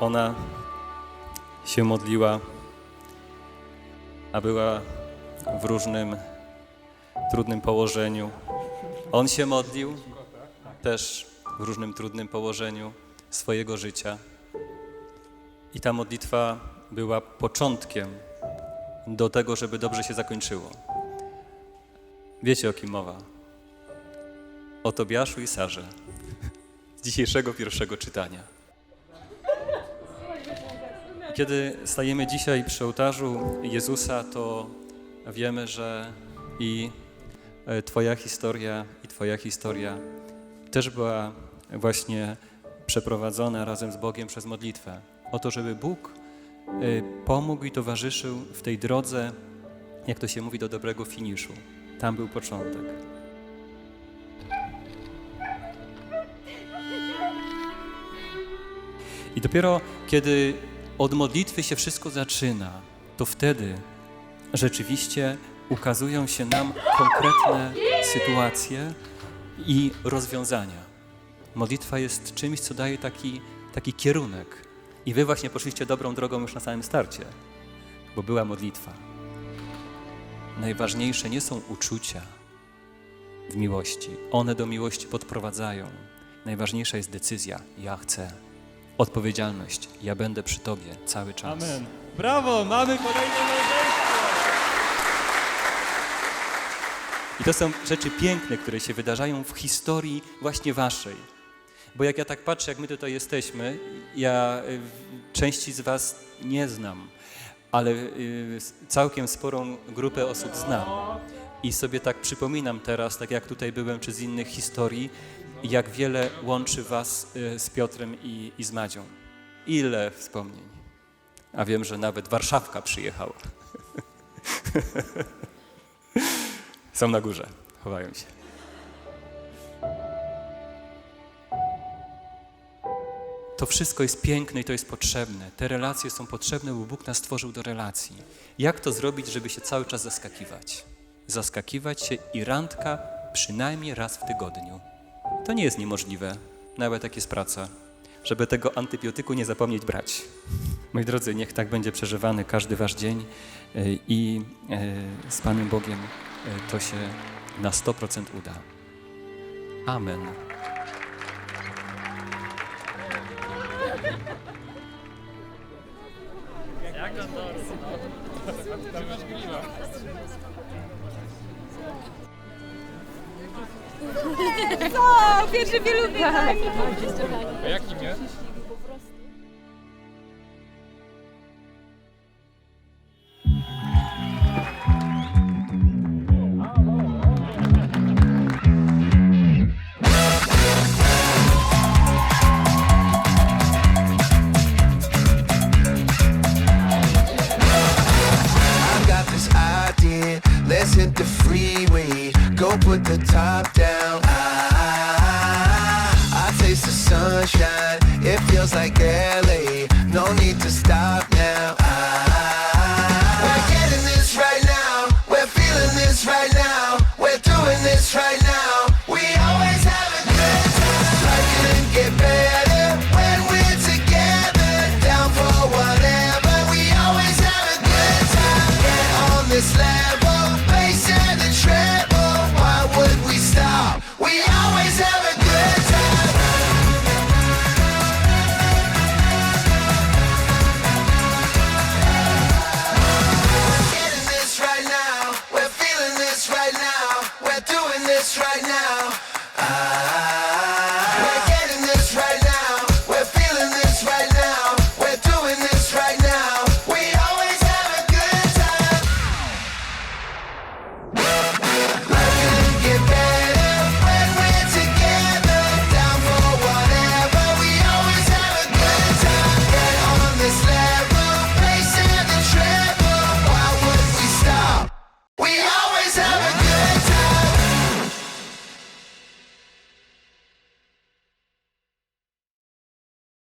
Ona się modliła, a była w różnym trudnym położeniu. On się modlił też w różnym trudnym położeniu swojego życia. I ta modlitwa była początkiem do tego, żeby dobrze się zakończyło. Wiecie o kim mowa? O Tobiaszu i Sarze z dzisiejszego pierwszego czytania. Kiedy stajemy dzisiaj przy ołtarzu Jezusa, to wiemy, że i e, Twoja historia, i Twoja historia też była właśnie przeprowadzona razem z Bogiem przez modlitwę. O to, żeby Bóg e, pomógł i towarzyszył w tej drodze, jak to się mówi, do dobrego finiszu. Tam był początek. I dopiero kiedy od modlitwy się wszystko zaczyna, to wtedy rzeczywiście ukazują się nam konkretne sytuacje i rozwiązania. Modlitwa jest czymś, co daje taki, taki kierunek. I wy właśnie poszliście dobrą drogą już na samym starcie, bo była modlitwa. Najważniejsze nie są uczucia w miłości. One do miłości podprowadzają. Najważniejsza jest decyzja. Ja chcę. Odpowiedzialność. Ja będę przy Tobie cały czas. Amen. Brawo, mamy kolejne małżeństwo! I to są rzeczy piękne, które się wydarzają w historii właśnie waszej. Bo jak ja tak patrzę, jak my tutaj jesteśmy, ja y, części z was nie znam, ale y, całkiem sporą grupę osób znam. I sobie tak przypominam teraz, tak jak tutaj byłem, czy z innych historii, jak wiele łączy was y, z Piotrem i, i z Madzią. Ile wspomnień. A wiem, że nawet Warszawka przyjechała. Są na górze, chowają się. To wszystko jest piękne i to jest potrzebne. Te relacje są potrzebne, bo Bóg nas stworzył do relacji. Jak to zrobić, żeby się cały czas zaskakiwać? Zaskakiwać się i randka przynajmniej raz w tygodniu. To nie jest niemożliwe, nawet jak jest praca, żeby tego antybiotyku nie zapomnieć brać. Moi drodzy, niech tak będzie przeżywany każdy wasz dzień y, i y, z Panem Bogiem y, to się na 100% uda. Amen. O, pierwszy pielunek. A jak imię? Down. I, I taste the sunshine. It feels like LA. No need to stop now. Right now.